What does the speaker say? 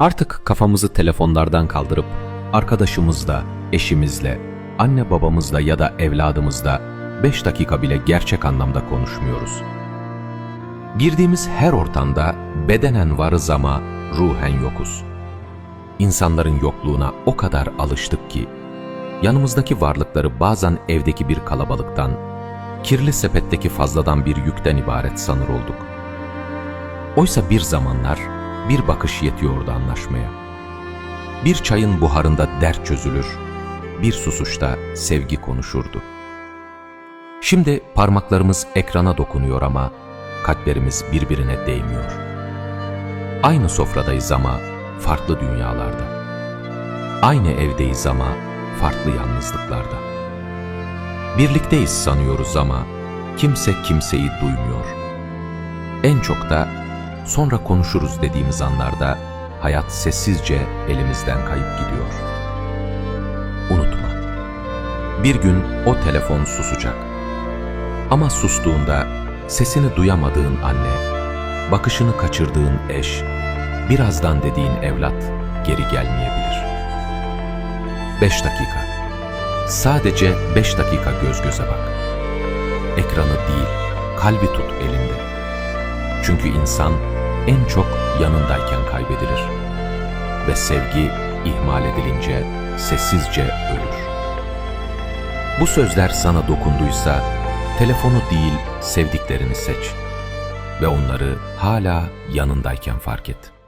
Artık kafamızı telefonlardan kaldırıp arkadaşımızla, eşimizle, anne babamızla ya da evladımızla 5 dakika bile gerçek anlamda konuşmuyoruz. Girdiğimiz her ortamda bedenen varız ama ruhen yokuz. İnsanların yokluğuna o kadar alıştık ki yanımızdaki varlıkları bazen evdeki bir kalabalıktan, kirli sepetteki fazladan bir yükten ibaret sanır olduk. Oysa bir zamanlar bir bakış yetiyordu anlaşmaya. Bir çayın buharında dert çözülür, bir susuşta sevgi konuşurdu. Şimdi parmaklarımız ekrana dokunuyor ama kalplerimiz birbirine değmiyor. Aynı sofradayız ama farklı dünyalarda. Aynı evdeyiz ama farklı yalnızlıklarda. Birlikteyiz sanıyoruz ama kimse kimseyi duymuyor. En çok da sonra konuşuruz dediğimiz anlarda hayat sessizce elimizden kayıp gidiyor. Unutma. Bir gün o telefon susacak. Ama sustuğunda sesini duyamadığın anne, bakışını kaçırdığın eş, birazdan dediğin evlat geri gelmeyebilir. 5 dakika. Sadece 5 dakika göz göze bak. Ekranı değil, kalbi tut elinde. Çünkü insan en çok yanındayken kaybedilir. Ve sevgi ihmal edilince sessizce ölür. Bu sözler sana dokunduysa telefonu değil sevdiklerini seç ve onları hala yanındayken fark et.